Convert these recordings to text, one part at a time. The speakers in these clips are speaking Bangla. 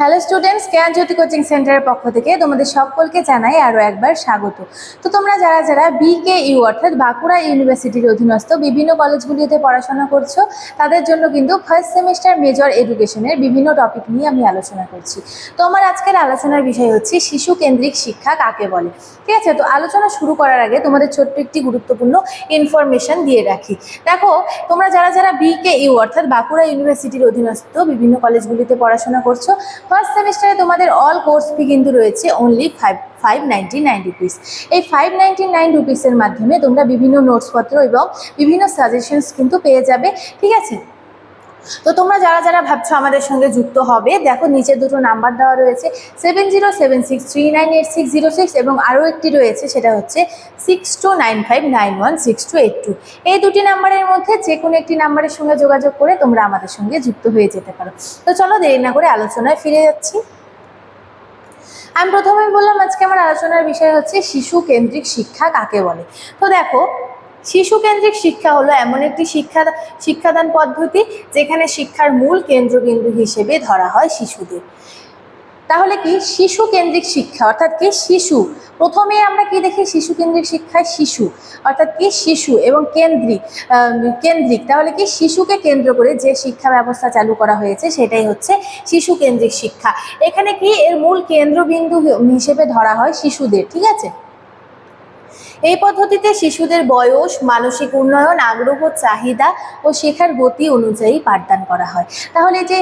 হ্যালো স্টুডেন্টস জ্ঞান জ্যোতি কোচিং সেন্টারের পক্ষ থেকে তোমাদের সকলকে জানাই আরও একবার স্বাগত। তো তোমরা যারা যারা বিকে ইউ অর্থাৎ বাঁকুড়া ইউনিভার্সিটির অধীনস্থ বিভিন্ন কলেজগুলিতে পড়াশোনা করছ, তাদের জন্য কিন্তু ফার্স্ট সেমিস্টার মেজর এডুকেশনের বিভিন্ন টপিক নিয়ে আমি আলোচনা করছি। তো আমার আজকের আলোচনার বিষয় হচ্ছে শিশু কেন্দ্রিক শিক্ষা কাকে বলে? ঠিক আছে? তো আলোচনা শুরু করার আগে তোমাদের ছোট্ট একটি গুরুত্বপূর্ণ ইনফরমেশন দিয়ে রাখি। দেখো, তোমরা যারা যারা বিকে ইউ অর্থাৎ বাঁকুড়া ইউনিভার্সিটির অধীনস্থ বিভিন্ন কলেজগুলিতে পড়াশোনা করছ ফার্স্ট সেমিস্টারে তোমাদের অল কোর্স ফি কিন্তু রয়েছে only five five ninety nine rupees এই ফাইভ নাইনটি নাইন রুপিসের মাধ্যমে তোমরা বিভিন্ন নোটসপত্র এবং বিভিন্ন সাজেশনস কিন্তু পেয়ে যাবে। ঠিক আছে? তো তোমরা যারা যারা ভাবছ আমাদের সঙ্গে যুক্ত হবে, দেখো নিচে দুটো নাম্বার দেওয়া রয়েছে seven zero seven six three nine eight six zero six এবং আরও একটি রয়েছে, সেটা হচ্ছে six two nine five nine one six two eight two এই দুটি নাম্বারের মধ্যে যে কোনো একটি নাম্বারের সঙ্গে যোগাযোগ করে তোমরা আমাদের সঙ্গে যুক্ত হয়ে যেতে পারো। তো চলো দেরি না করে আলোচনায় ফিরে যাচ্ছি। আমি প্রথমেই বললাম, আজকে আমার আলোচনার বিষয় হচ্ছে শিশু কেন্দ্রিক শিক্ষা কাকে বলে? তো দেখো শিশু কেন্দ্রিক শিক্ষা হলো এমন একটি শিক্ষা শিক্ষাদান পদ্ধতি যেখানে শিক্ষার মূল কেন্দ্রবিন্দু হিসেবে ধরা হয় শিশুদের। তাহলে কি? শিশু কেন্দ্রিক শিক্ষা, অর্থাৎ কি? শিশু। প্রথমে আমরা কি দেখি? শিশু কেন্দ্রিক শিক্ষায় শিশু, অর্থাৎ কি? শিশু এবং কেন্দ্রিক কেন্দ্রিক। তাহলে কি? শিশুকে কেন্দ্র করে যে শিক্ষা ব্যবস্থা চালু করা হয়েছে সেটাই হচ্ছে শিশু কেন্দ্রিক শিক্ষা। এখানে কি? এর মূল কেন্দ্রবিন্দু হিসেবে ধরা হয় শিশুদের, ঠিক আছে? এই পদ্ধতিতে শিশুদের বয়স, মানসিক উন্নয়ন, আগ্রহ, চাহিদা ও শেখার গতি অনুযায়ী পাঠদান করা হয়। তাহলে যে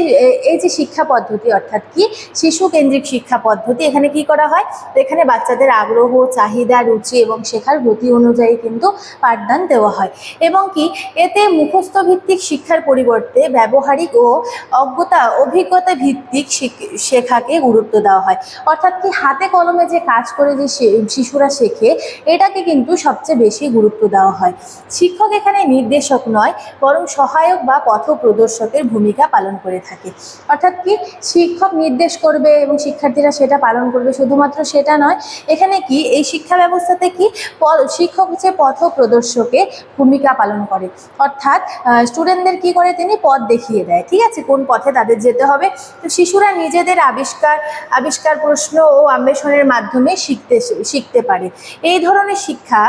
এই যে শিক্ষা পদ্ধতি অর্থাৎ কি? শিশু কেন্দ্রিক শিক্ষা পদ্ধতি এখানে কি করা হয়? এখানে বাচ্চাদের আগ্রহ, চাহিদা, রুচি এবং শেখার গতি অনুযায়ী কিন্তু পাঠদান দেওয়া হয়। এবং কি? এতে মুখস্থ ভিত্তিক শিক্ষার পরিবর্তে ব্যবহারিক ও অজ্ঞতা অভিজ্ঞতা ভিত্তিক শেখাকে গুরুত্ব দেওয়া হয়। অর্থাৎ কি? হাতে কলমে যে কাজ করে যে শিশুরা শেখে, এটাকে কিন্তু সবচেয়ে বেশি গুরুত্ব দেওয়া হয়। শিক্ষক এখানে নির্দেশক নয়, বরং সহায়ক বা পথ প্রদর্শকের ভূমিকা পালন করে থাকে। অর্থাৎ কি? শিক্ষক নির্দেশ করবে এবং শিক্ষার্থীরা সেটা পালন করবে, শুধুমাত্র সেটা নয়, এখানে কি? এই শিক্ষা ব্যবস্থাতে কি? শিক্ষক হচ্ছে পথ প্রদর্শকে ভূমিকা পালন করে। অর্থাৎ স্টুডেন্টদের কি করে? তিনি পথ দেখিয়ে দেয়। ঠিক আছে? কোন পথে তাদের যেতে হবে? তো শিশুরা নিজেদের আবিষ্কার আবিষ্কার প্রশ্ন ও অন্বেষণের মাধ্যমে শিখতে শিখতে পারে। এই ধরনের শিক্ষা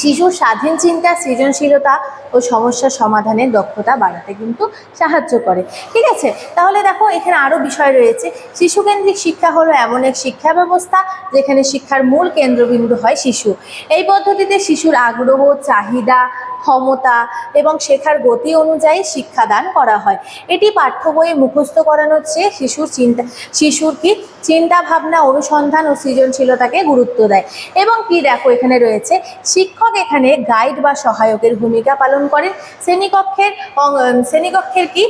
শিশুর স্বাধীন চিন্তা, সৃজনশীলতা ও সমস্যা সমাধানের দক্ষতা বাড়াতে কিন্তু সাহায্য করে। ঠিক আছে? তাহলে দেখো, এখানে আরও বিষয় রয়েছে। শিশুকেন্দ্রিক শিক্ষা হলো এমন এক শিক্ষা ব্যবস্থা, যেখানে শিক্ষার মূল কেন্দ্রবিন্দু হয় শিশু। এই পদ্ধতিতে শিশুর আগ্রহ, চাহিদা, ক্ষমতা এবং শেখার গতি অনুযায়ী শিক্ষাদান করা হয়। এটি পাঠ্য বইয়ে মুখস্থ করানোর চেয়ে শিশুর চিন্তা, শিশুর কি চিন্তা ভাবনা অনুসন্ধান ও সৃজনশীলতাকে গুরুত্ব দেয়। এবং কি দেখো, এখানে রয়েছে, শিক্ষক এখানে গাইড বা সহায়কের ভূমিকা পালন করেন। শ্রেণীকক্ষের শ্রেণীকক্ষের কি?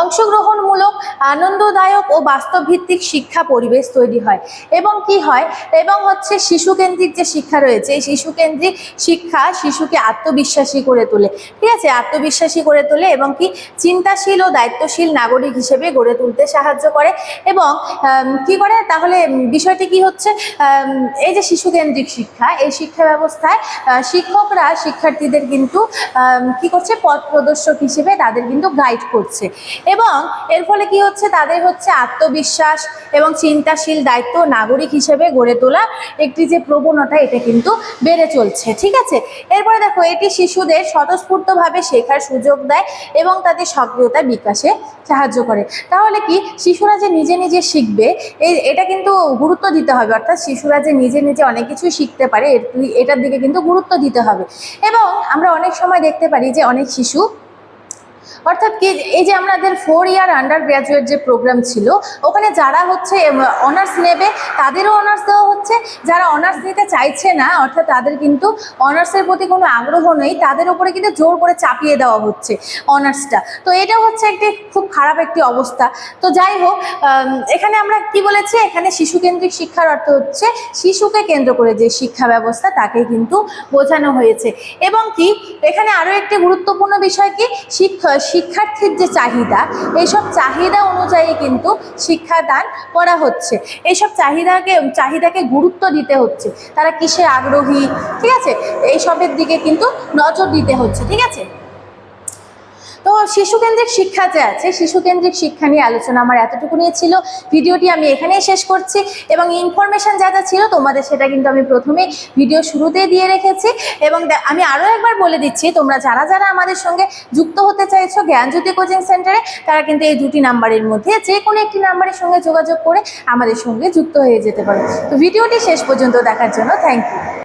অংশগ্রহণমূলক, আনন্দদায়ক ও বাস্তবভিত্তিক শিক্ষা পরিবেশ তৈরি হয়। এবং কি হয়? এবং হচ্ছে শিশুকেন্দ্রিক যে শিক্ষা রয়েছে, এই শিশুকেন্দ্রিক শিক্ষা শিশুকে আত্মবিশ্বাসী করে তোলে। ঠিক আছে? আত্মবিশ্বাসী করে তোলে এবং কি? চিন্তাশীল ও দায়িত্বশীল নাগরিক হিসেবে গড়ে তুলতে সাহায্য করে। এবং কি করে? তাহলে বিষয়টি কি হচ্ছে? এই যে শিশুকেন্দ্রিক শিক্ষা, এই শিক্ষা ব্যবস্থায় শিক্ষকরা শিক্ষার্থীদের কিন্তু কি করছে? পথ প্রদর্শক হিসেবে তাদের কিন্তু গাইড করছে। এবং এর ফলে কি হচ্ছে? তাদের হচ্ছে আত্মবিশ্বাস এবং চিন্তাশীল দায়িত্ব নাগরিক হিসেবে গড়ে তোলা একটি যে প্রবণতা, এটা কিন্তু বেড়ে চলছে। ঠিক আছে? এরপরে দেখো, এটি শিশুদের স্বতঃস্ফূর্তভাবে শেখার সুযোগ দেয় এবং তাদের সক্রিয়তা বিকাশে সাহায্য করে। তাহলে কি? শিশুরা যে নিজে নিজে শিখবে এই এটা কিন্তু গুরুত্ব দিতে হবে। অর্থাৎ শিশুরা যে নিজে নিজে অনেক কিছুই শিখতে পারে এটার দিকে কিন্তু গুরুত্ব দিতে হবে। এবং আমরা অনেক সময় দেখতে পারি যে অনেক শিশু অর্থাৎ কি, এই যে আমাদের ফোর ইয়ার আন্ডার গ্র্যাজুয়েট যে প্রোগ্রাম ছিল, ওখানে যারা হচ্ছে অনার্স নেবে, তাদেরও অনার্স দেওয়া হচ্ছে। যারা অনার্স নিতে চাইছে না, অর্থাৎ তাদের কিন্তু অনার্সের প্রতি কোনো আগ্রহ নেই, তাদের উপরে কিন্তু জোর করে চাপিয়ে দেওয়া হচ্ছে অনার্সটা তো এটা হচ্ছে একটি খুব খারাপ একটি অবস্থা। তো যাই হোক এখানে আমরা কি বলেছি? এখানে শিশু কেন্দ্রিক শিক্ষার অর্থ হচ্ছে, শিশুকে কেন্দ্র করে যে শিক্ষা ব্যবস্থা, তাকে কিন্তু বোঝানো হয়েছে। এবং কি, এখানে আরও একটি গুরুত্বপূর্ণ বিষয় কি? শিক্ষা শিক্ষার্থীর যে চাহিদা, এইসব চাহিদা অনুযায়ী কিন্তু শিক্ষাদান করা হচ্ছে। এইসব চাহিদাকে চাহিদাকে গুরুত্ব দিতে হচ্ছে। তারা কিসে আগ্রহী? ঠিক আছে? এইসবের দিকে কিন্তু নজর দিতে হচ্ছে। ঠিক আছে? তো শিশু কেন্দ্রিক শিক্ষা যে আছে শিশু কেন্দ্রিক শিক্ষা নিয়ে আলোচনা আমার এতটুকু নিয়ে ছিল। ভিডিওটি আমি এখানেই শেষ করছি এবং ইনফরমেশন যা যা ছিল তোমাদের সেটা কিন্তু আমি প্রথমে ভিডিও শুরুতেই দিয়ে রেখেছি। এবং আমি আরও একবার বলে দিচ্ছি, তোমরা যারা যারা আমাদের সঙ্গে যুক্ত হতে চাইছো জ্ঞানজ্যোতি কোচিং সেন্টারে তারা কিন্তু এই দুটি নাম্বারের মধ্যে যে কোনো একটি নাম্বারের সঙ্গে যোগাযোগ করে আমাদের সঙ্গে যুক্ত হয়ে যেতে পারো। তো ভিডিওটি শেষ পর্যন্ত দেখার জন্য থ্যাংক ইউ